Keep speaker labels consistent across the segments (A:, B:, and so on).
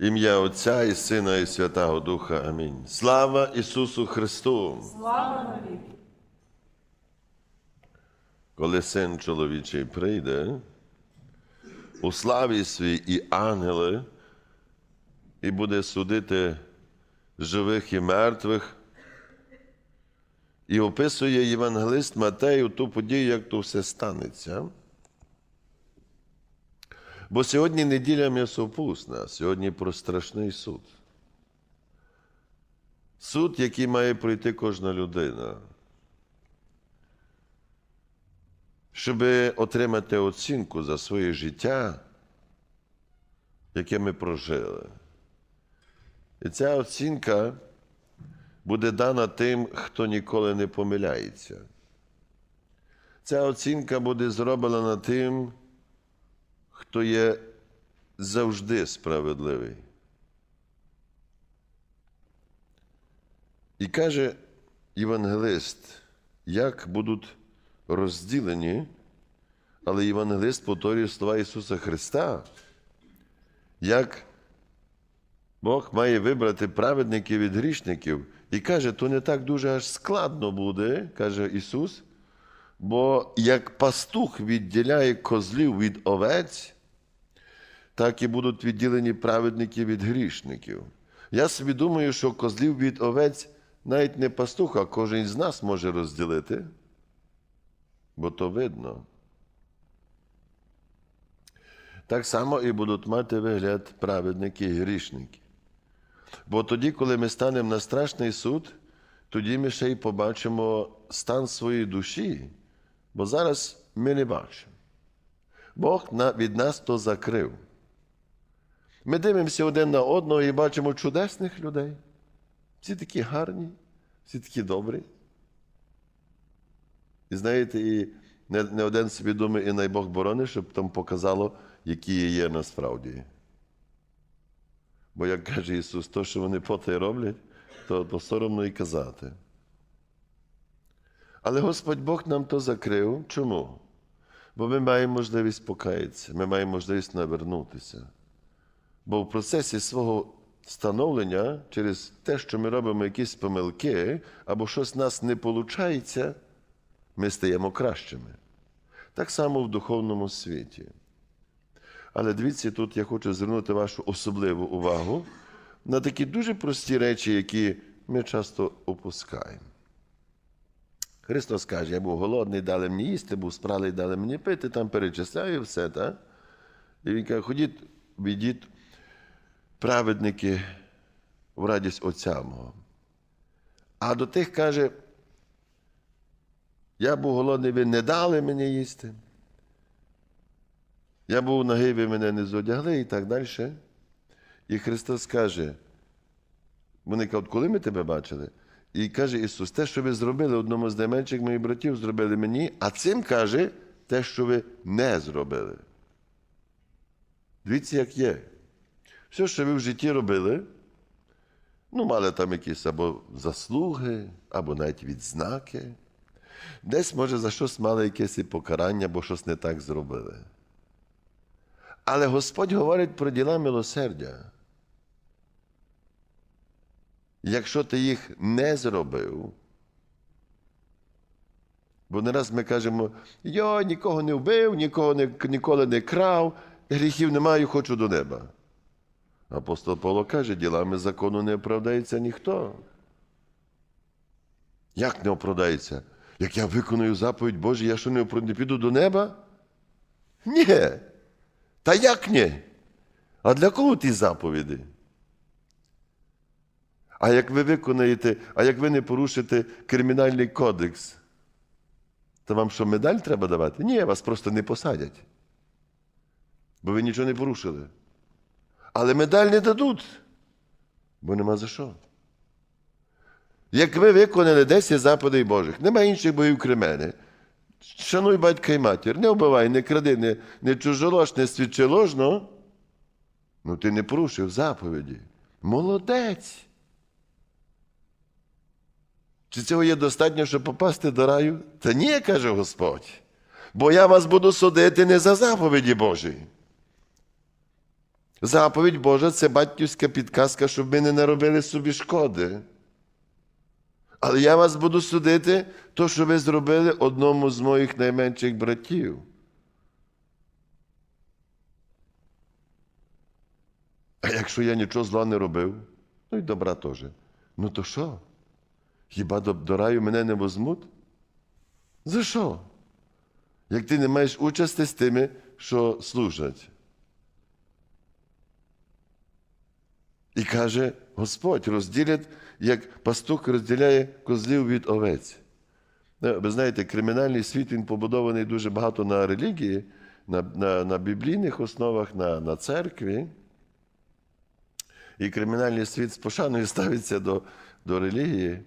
A: Ім'я Отця і Сина, і Святого Духа. Амінь. Слава Ісусу Христу!
B: Слава навіки!
A: Коли син чоловічий прийде, у славі свій і ангели, і буде судити живих і мертвих, і описує євангелист Матею ту подію, як то все станеться. Бо сьогодні неділя м'ясопусна, сьогодні про страшний суд. Суд, який має пройти кожна людина. щоб отримати оцінку за своє життя, яке ми прожили. І ця оцінка буде дана тим, хто ніколи не помиляється. Ця оцінка буде зроблена тим, хто є завжди справедливий. І каже євангелист, як будуть розділені, але євангелист повторює слова Ісуса Христа, як Бог має вибрати праведників від грішників. І каже, то не так дуже аж складно буде, каже Ісус, бо як пастух відділяє козлів від овець, так і будуть відділені праведники від грішників. Я собі думаю, що козлів від овець навіть не пастух, а кожен з нас може розділити бо то видно. Так само і будуть мати вигляд праведники і грішники. Бо тоді, коли ми станемо на страшний суд, тоді ми ще й побачимо стан своєї душі, бо зараз ми не бачимо. Бог від нас то закрив. Ми дивимося один на одного і бачимо чудесних людей. Всі такі гарні, всі такі добрі. І знаєте, і не, не один собі думає, і най Бог борони, щоб там показало, які є насправді. Бо, як каже Ісус, то, що вони потай роблять, то, то соромно і казати. Але Господь Бог нам то закрив. Чому? Бо ми маємо можливість покаятися, ми маємо можливість навернутися. Бо в процесі свого становлення, через те, що ми робимо якісь помилки, або щось в нас не виходить, ми стаємо кращими. Так само в духовному світі. Але дивіться, тут я хочу звернути вашу особливу увагу на такі дуже прості речі, які ми часто опускаємо. Христос каже, я був голодний, дали мені їсти, був спралий, дали мені пити, там перечисляю все. так? І він каже, ходіть, відіть, праведники в радість Отця мого. А до тих каже, я був голодний, ви не дали мені їсти. Я був нагий, ви мене не зодягли і так далі. І Христос каже, вони кажуть, коли ми тебе бачили? І каже Ісус, те, що ви зробили одному з найменших моїх братів, зробили мені, а цим каже те, що ви не зробили. Дивіться, як є. Все, що ви в житті робили, ну, мали там якісь або заслуги, або навіть відзнаки. Десь, може, за щось мали якесь покарання, бо щось не так зробили. Але Господь говорить про діла милосердя. Якщо ти їх не зробив, бо не раз ми кажемо, я нікого не вбив, нікого не, ніколи не крав, гріхів не маю, хочу до неба. Апостол Павло каже, ділами закону не оправдається ніхто. Як не оправдається? Як я виконую заповідь Божу, я що не піду до неба? Ні. Та як ні? А для кого ті заповіді? А як ви виконаєте, а як ви не порушите кримінальний кодекс, то вам що медаль треба давати? Ні, вас просто не посадять. Бо ви нічого не порушили. Але медаль не дадуть, бо нема за що. Як ви виконали 10 заповідей Божих, нема інших боїв крім мене. Шануй батька і матір, не вбивай, не кради, не, не чужолож, не свідчи ложно. Ну ти не порушив заповіді. Молодець. Чи цього є достатньо, щоб попасти до раю? Та ні, каже Господь. Бо я вас буду судити не за заповіді Божі. Заповідь Божа це батьківська підказка, щоб ми не наробили собі шкоди. Але я вас буду судити, то, що ви зробили одному з моїх найменших братів. А якщо я нічого зла не робив, ну і добра теж. Ну то що? Хіба до, до раю мене не возьмуть? За що? Як ти не маєш участі з тими, що служать? І каже, Господь розділять, як пастух розділяє козлів від овець. Ну, Ви знаєте, кримінальний світ він побудований дуже багато на релігії, на, на, на біблійних основах, на, на церкві. І кримінальний світ з пошаною ставиться до, до релігії.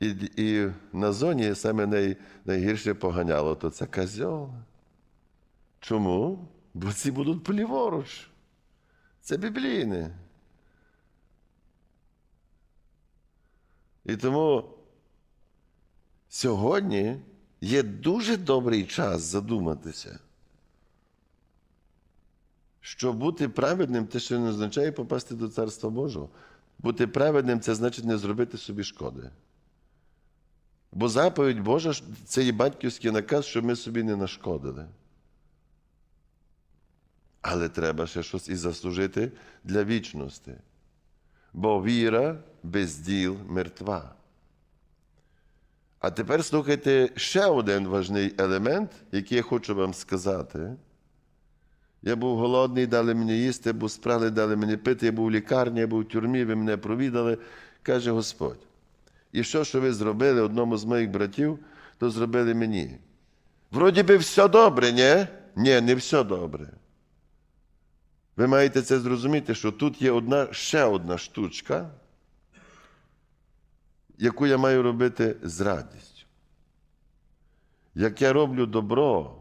A: І, і на зоні саме най, найгірше поганяло, то це козьол. Чому? Бо ці будуть поліворуч. Це біблійне. І тому сьогодні є дуже добрий час задуматися, що бути праведним це ще не означає попасти до Царства Божого. Бути праведним це значить не зробити собі шкоди. Бо заповідь Божа це є батьківський наказ, щоб ми собі не нашкодили. Але треба ще щось і заслужити для вічності. Бо віра без діл мертва. А тепер слухайте ще один важний елемент, який я хочу вам сказати. Я був голодний, дали мені їсти, був спрали, дали мені пити, я був в лікарні, я був в тюрмі, ви мене провідали, каже Господь. І що, що ви зробили одному з моїх братів, то зробили мені. Вроді би все добре, ні? Ні, не все добре. Ви маєте це зрозуміти, що тут є одна, ще одна штучка, яку я маю робити з радістю. Як я роблю добро,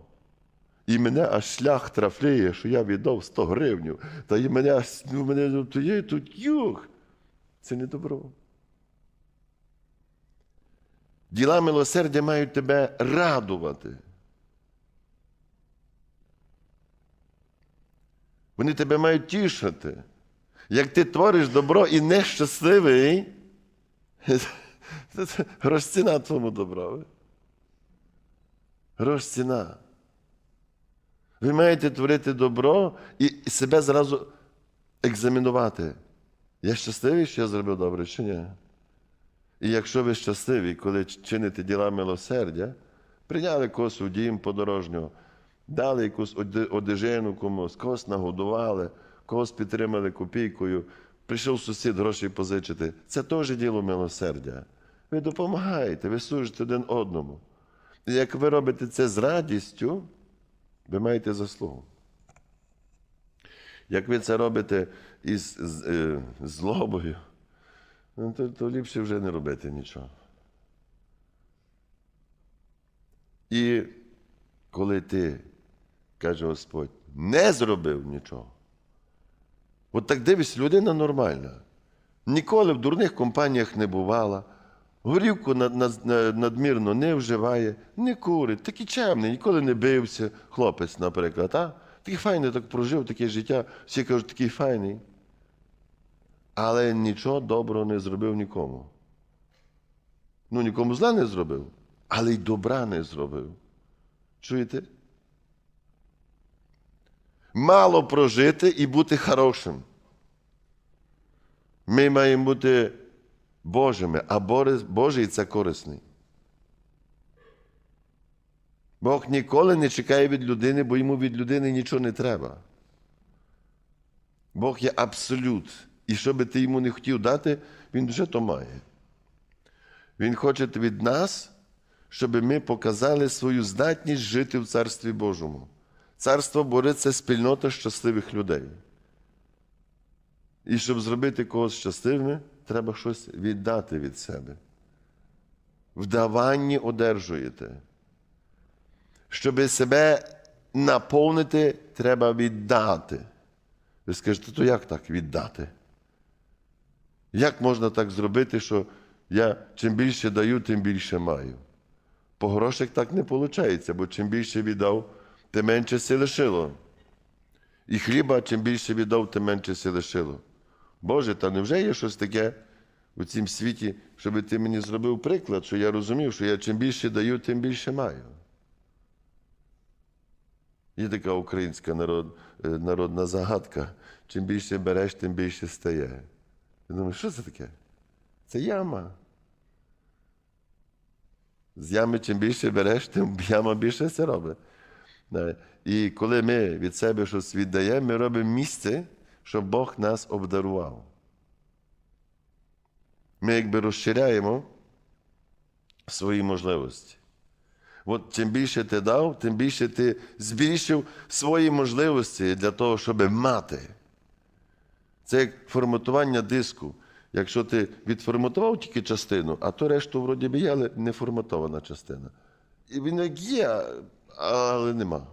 A: і мене аж шлях трафлює, що я віддав 100 гривнів, та і мене аж ну, мене то є тут юг. Це не добро. Діла милосердя мають тебе радувати. Вони тебе мають тішити. Як ти твориш добро і нещасливий, грош ціна твоєму доброві. Грош ціна. Ви маєте творити добро і себе зразу екзамінувати. Я щасливий, що я зробив добре, чи ні? І якщо ви щасливі, коли чините діла милосердя, прийняли когось у дім подорожнього, дали якусь одежину комусь, когось нагодували, когось підтримали копійкою, прийшов сусід гроші позичити. Це теж діло милосердя. Ви допомагаєте, ви служите один одному. І як ви робите це з радістю, ви маєте заслугу. Як ви це робите із з, е, злобою, ну, то, то ліпше вже не робити нічого. І коли ти, каже Господь, не зробив нічого, от так дивись, людина нормальна. Ніколи в дурних компаніях не бувала, горівку над- над- над- надмірно не вживає, не курить, такий чемний, ніколи не бився, хлопець, наприклад. А? Такий файний так прожив, таке життя, всі кажуть, такий файний. Але нічого доброго не зробив нікому. Ну, нікому зла не зробив, але й добра не зробив. Чуєте? Мало прожити і бути хорошим. Ми маємо бути Божими, а Божий це корисний. Бог ніколи не чекає від людини, бо йому від людини нічого не треба. Бог є абсолют. І що би ти йому не хотів дати, він вже то має. Він хоче від нас, щоб ми показали свою здатність жити в Царстві Божому. Царство це спільнота щасливих людей. І щоб зробити когось щасливими, треба щось віддати від себе. В даванні одержуєте. Щоб себе наповнити, треба віддати. Ви скажете, то як так віддати? Як можна так зробити, що я чим більше даю, тим більше маю? По грошах так не виходить, бо чим більше віддав, тим менше си лишило. І хліба, чим більше віддав, тим менше се лишило. Боже, та невже є щось таке у цім світі, щоб ти мені зробив приклад, що я розумів, що я чим більше даю, тим більше маю. Є така українська народ, е, народна загадка. Чим більше береш, тим більше стає. Я думаю, що це таке? Це яма. З ями чим більше береш, тим яма більше це робить. І коли ми від себе щось віддаємо, ми робимо місце, щоб Бог нас обдарував. Ми якби розширяємо свої можливості. От чим більше ти дав, тим більше ти збільшив свої можливості для того, щоб мати. Це як форматування диску. Якщо ти відформатував тільки частину, а то решту вроді би є, але не форматована частина. І він як є, але нема.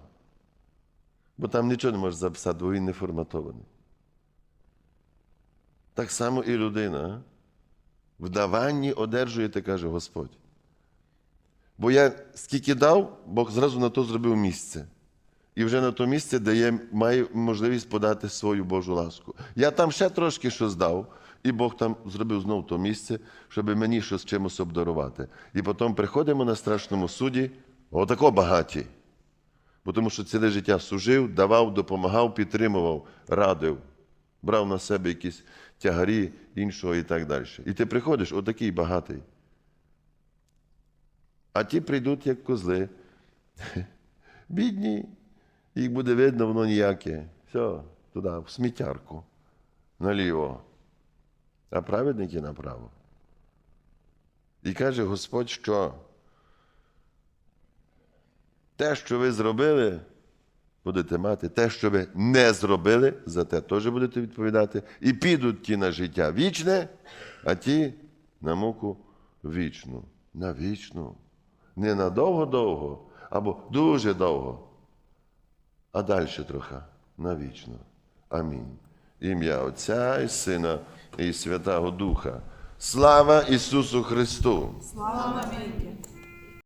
A: Бо там нічого не можеш записати, бо він не форматований. Так само і людина в даванні одержуєте, каже Господь. Бо я скільки дав, Бог зразу на то зробив місце. І вже на то місце дає, має можливість подати свою Божу ласку. Я там ще трошки щось дав, і Бог там зробив знову то місце, щоб мені щось чимось обдарувати. І потім приходимо на страшному суді, отако багаті. Бо тому що ціле життя служив, давав, допомагав, підтримував, радив, брав на себе якісь тягарі іншого і так далі. І ти приходиш, отакий багатий. А ті прийдуть як козли. Бідні, їх буде видно, воно ніяке. Все, туди, в сміттярку, наліво. А праведники направо. І каже Господь, що те, що ви зробили, будете мати, те, що ви не зробили, за те теж будете відповідати. І підуть ті на життя вічне, а ті на муку вічну. На вічну. Не на довго-довго, або дуже довго, а далі трохи на вічно. Амінь. Ім'я Отця і Сина і Святого Духа. Слава Ісусу Христу!
B: Слава навіки!